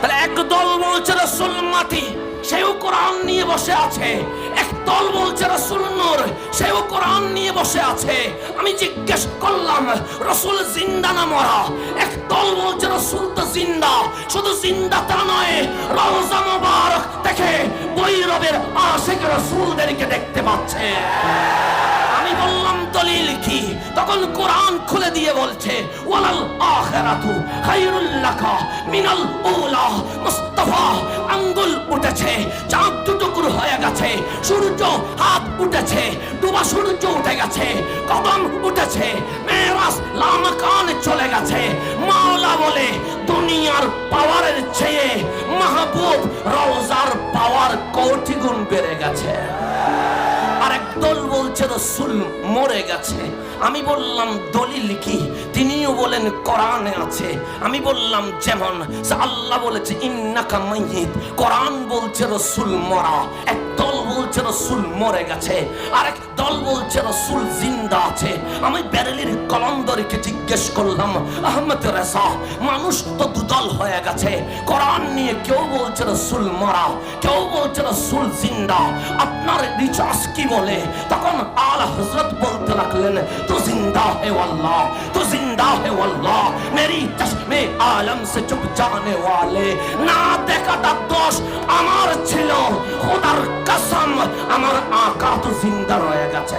তাহলে এক দল বলছে রসুল মাটি, সেও কোরআন নিয়ে বসে আছে। বলছে রসুল নূর, সেও কোরআন নিয়ে বসে আছে। আমি জিজ্ঞেস করলাম, রসুল জিন্দা না মরা? এক দল বলছে রসুল তো জিন্দা, শুধু জিন্দা তা নয় রওজা মোবারক বৈরবের আশেখ রসুলদেরকে দেখতে পাচ্ছে। আমি বললাম, দলিল কি? তখন কোরআন খুলে দিয়ে বলছে, ওয়ালাল আখিরাতু খায়রুল লাকা মিনাল উলা, মুস্তাফা, আঙ্গুল উঠেছে, চাঁদ টুকরো হয়ে গেছে, সূর্য হাত উঠেছে, ডুবা সূর্য উঠে গেছে, কদম উঠেছে, মেরাজ লামাকানে চলে গেছে, মাওলা বলে দুনিয়ার পাওয়ারের চেয়ে মাহবুব রওজার পাওয়ার কোটি গুণ বেড়ে গেছে। বলছে রসুল মরে গেছে। আমি বললাম, দলিল কি? তিনিও বলেন, কোরআনে আছে। আমি বললাম, যেমন আল্লাহ বলেছে, ইন্নাকা মাইয়িত। কোরআন বলছে, রসুল মরা। এক দল বলছে, রসুল মরে গেছে। আরেক দল বলছে, রসুল জিন্দা আছে। আমি ব্যারেলির কলন্দরকে জিজ্ঞেস করলাম, আহমদ রেসা মানুষ তো দুদল হয়ে গেছে। কোরআন নিয়ে কেউ বলছে, রসুল মরা, কেউ বলছে, রসুল জিন্দা। আপনার রিচার্জ কি বলে? তখন আল হজরত বলতে লাগলেন, তো জিন্দা হে আল্লাহ, তো জিন্দা হে আল্লাহ, মেরি চশমে আলম সে চুপ জানে ওয়ালে। না দেখাটা দোষ আমার ছিল, খোদার কসম, আমার আকা তো জিন্দা রয়ে গেছে।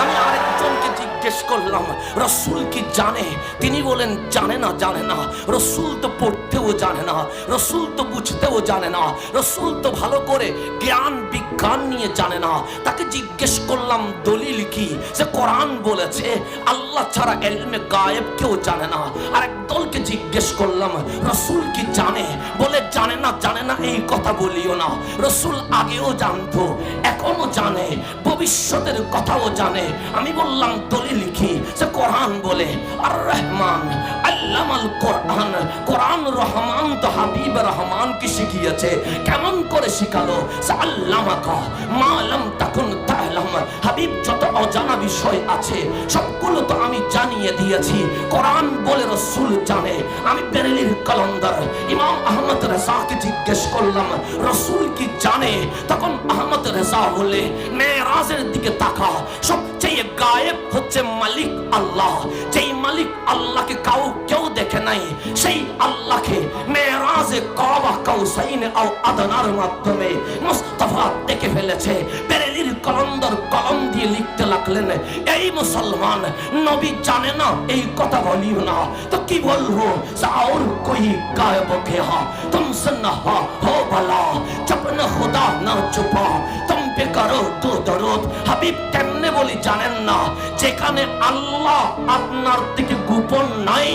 আমি আরেকজনকে জিজ্ঞেস করলাম, রসুল কি জানে? তিনি বলেন, জানে না জানে না। রসুল তো পড়তেও জানে না। রসুল তো বুঝতেও জানে না। রসুল তো ভালো করে জ্ঞান, বিজ্ঞান নিয়ে জানে না। তাকে জিজ্ঞেস করলাম, দলিল কি? সে কোরআন বলেছে, আল্লাহ ছাড়া এলমে গায়েব কেউ জানে না। আর এক দলকে জিজ্ঞেস করলাম, রসুল কি জানে? বলে, জানে না জানে না, এই কথা বলিও না। রসুল আগেও জানতো এখনও জানে, ভবিষ্যতের কথাও জানে। আমি বললাম, দলিল কি? সে কোরআন বলে আর রহমান কোরআন আমি জানিয়ে দিয়েছি। কোরআন বলে রসুল জানে। আমি বেরেলির কলন্দর। ইমাম আহমদ রেজাকে জিজ্ঞেস করলাম, রসুল কি জানে? তখন আহমদ রেজা বলে মেয়েরাজের দিকে তাকা সবচেয়ে গায়েব হচ্ছে মালিক আল্লাহ যেই মালিক আল্লাহকে কাউ কেউ দেখে নাই সেই আল্লাহকে মেয়েরাজে কাবা কাউসাইন আও আদনার মাধ্যমে মুস্তাফা দেখে ফেলেছে বেরেলির কলন্দর কলম দিয়ে লিখতে লাগলেন এই মুসলমান নবী জানে না এই কথা বলিও না তো কি বলবো और कोई गायब के हाँ तुमसे न हा हो भला जब न खुदा न छुपा तुम पे करो তো দরদ হাবিব কেমনে বলি জানেন না, যেখানে আল্লাহ আপনার থেকে গোপন নাই,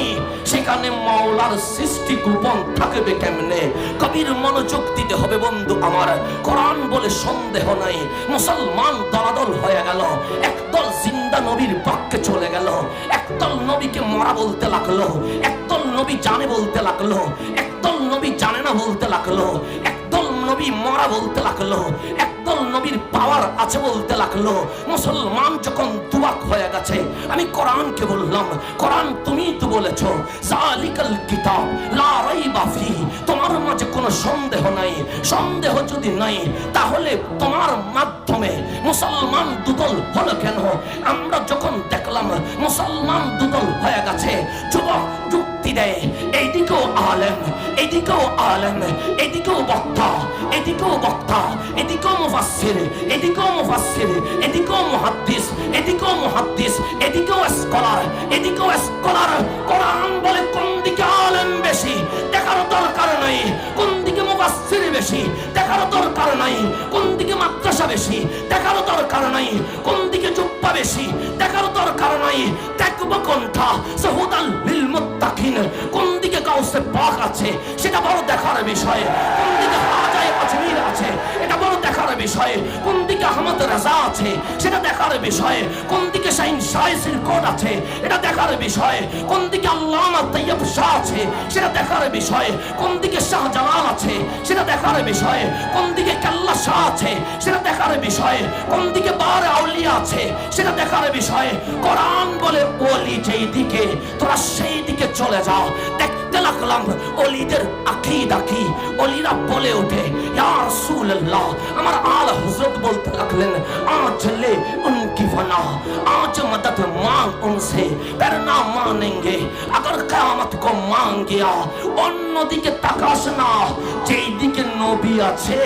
সেখানে মাওলার সৃষ্টি গোপন থাকবে কেমনে? কবির মনোযোগ দিতে হবে বন্ধু আমার, কোরআন বলে সন্দেহ নাই, মুসলমান দলাদল হয়ে গেল, একদল জিন্দা নবীর পক্ষে চলে গেল, একদল নবীকে মরা বলতে লাগল, একদল নবী জানে বলতে লাগল, একদল নবী জানে না বলতে লাগল, একদল নবী মরা বলতে লাগল একদল নবীর পাওয়ার আছে বলতে লাগল। মুসলমান যখন দুবাক হয়ে গেছে, আমি কোরআনকে বললাম, কোরআন তুমি তো বলেছ জালিকাল কিতাব, লা রাইবা ফি তোমার মাঝে কোনো সন্দেহ নাই। সন্দেহ যদি নাই, তাহলে তোমার মাধ্যমে মুসলমান দুদল হলো কেন? আমরা যখন দেখলাম, মুসলমান দুদল হয়ে গেছে, যুবক দেয়। এইদিকেও আলেম, এদিকেও আলেম, এদিকেও বক্তা এদিকেও বক্তা, এদিকেও মুফাসসির এদিকেও মুফাসসির, এদিকেও মুহাদ্দিস এদিকেও মুহাদ্দিস, এদিকেও স্কলার এদিকেও স্কলার। কোরআন বলে কোন দিকে আলেম বেশি, দেখার দরকার নাই। কোন দিকে মুফাসসির বেশি, দেখার দরকার নাই। কোন দিকে মাদ্রাসা বেশি, দেখার দরকার নাই। কোন দিকে জুব্বা বেশি, দেখার দরকার নাই। দেখব কোনটা? সহুদাল আছে, সেটা বড় দেখার বিষয়। কোন দিকে হাজায় আজমির আছে, এটা বড় দেখার বিষয়। কোন দিকে আহমদ রাজা আছে, সেটা দেখার বিষয়। কোন দিকে শাইন শাইসির কোড আছে, এটা দেখার বিষয়। কোন দিকে আল্লামা তৈয়ব শাহ আছে, সেটা দেখার বিষয়। কোন দিকে শাহজালাল আছে, সেটা দেখার বিষয়। কোন দিকে কাল্লা শাহ আছে, সেটা দেখার বিষয়। কোন দিকে বার আউলিয়া আছে, সেটা দেখার বিষয়। কোরআন বলে ওলি যেই দিকে তোরা সেই দিকে চলে যাও। দেখতে লাগলাম অলিদের আকিদা কি অলিরা বলে ওঠে ইয়া রাসূলুল্লাহ আমার আল হযরত বলতে লাগলেন আজ ले उनकी फना आज मदद मांग उनसे पर ना मानेंगे अगर कियामत को मांग गया অন্যদিকে তাকাস না যেই দিকে নবী আছে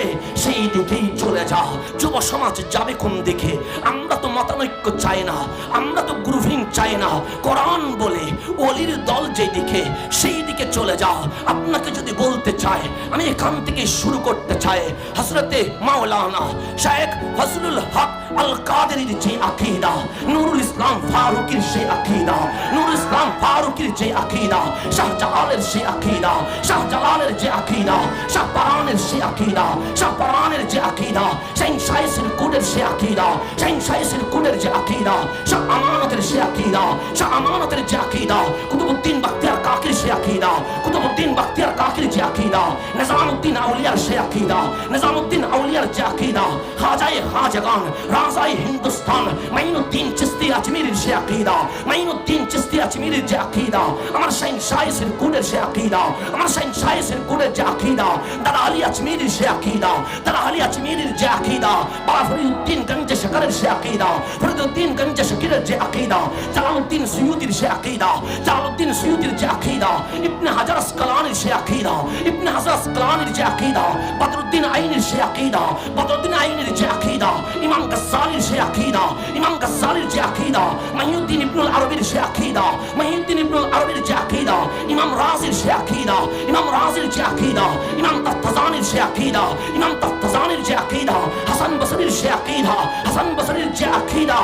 সেই দিকেই চলে যা যুব সমাজ যাবে কোন দিকে আমরা তো মতানৈক্য চাই না আমরা তো গ্রুভিং চাই না কোরআন বলে অলির দল যেদিকে সেই দিকে চলে যাও। আপনাকে যদি বলতে চায়, আমি এখান থেকে শুরু করতে চাই। হসরতে মাওলানা শেখ ফজলুল হক আল কাদেরের যে আকিদা নুরুল ইসলাম ফারুকের সে আকিদা নুরুল ইসলাম ফারুকের যে আকিদা শাহজালালের সে আকিদা শাহজালালের যে আকিদা শাহপারানের সে আকিদা শাহপারানের যে আকিদা শাইন শাইসের কুডের সে আকিদা শাইন শাইসের কুডের যে আকিদা শাহ আমানতের সে আকিদা শাহ আমানতের যে আকিদা কুতুবুদ্দিন বাখতিয়ার কাকির সে আকিদা কুতুবুদ্দিন বাখতিয়ার কাকির যে আকিদা নিজামুদ্দিন আউলিয়ার সে আকিদা নিজামুদ্দিন আউলিয়ার যে আকিদা খাজায়ে খাজাগান রাজায়ে হিন্দুস্তান, মাইনুদ্দিন চিস্তি আজমিরের সে আকিদা, মাইনুদ্দিন চিস্তি আজমিরের যে আকিদা, আমার শাইন শাইসের কুডের সে আকিদা, আমার শাইন শাইসের কুডের যে আকিদা দাদা আলী আজমিরের সে আকিদা দাদা আলী আজমিরের যে আকিদা, বাবা ফরিদুদ্দিন গঞ্জ শকরের সে আকিদা, ফরিদুদ্দিন গঞ্জ শকিরের যে আকিদা, জালালউদ্দিন সুয়ুতির সে আকিদা, জালালউদ্দিন সুয়ুতির যে আকিদা, ইবনে হাজার আসকালানির সে আকিদা, ইবনে হাজার আসকালানির যে আকিদা, বদরুদ্দিন আইনের সে আকিদা, বদরুদ্দিন আইনের যে আকিদা, ইমাম গাজ্জালির সে আকিদা, ইমাম গাজ্জালির যে আকিদা, মাহিউদ্দিন ইবনুল আরবির সে আকিদা, মাহিউদ্দিন ইবনুল আরবির যে আকিদা, ইমাম রাজির সে আকিদা, ইমাম রাজির যে আকিদা, ইমাম তাত্তাজানির সে আকিদা, ইমাম তাত্তাজানির যে আকিদা, হাসান বসরির সে আকিদা, হাসান বসরির যে আকিদা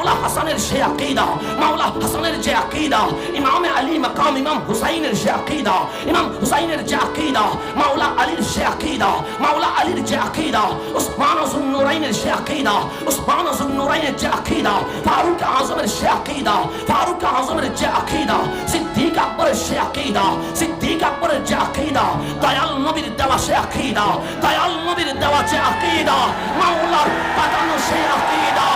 মাওলা হাসানের সে আকিদা, মাওলা হাসানের যে আকিদা, ইমাম আলী মাকাম, ইমাম হুসাইনের সে আকিদা, ইমাম হুসাইনের যে আকিদা, মাওলা আলীর সে আকিদা, মাওলা আলীর যে আকিদা, উসমান জুন্নুরাইনের সে আকিদা, উসমান জুন্নুরাইনের যে আকিদা, ফারুক আজমের সে আকিদা, ফারুক আজমের যে আকিদা, সিদ্দিক আকবরের সে আকিদা, সিদ্দিক আকবরের যে আকিদা, দয়াল নবীর দেওয়া সে আকিদা, দয়াল নবীর দেওয়া যে আকিদা, মাওলার পাঠানো সে আকিদা।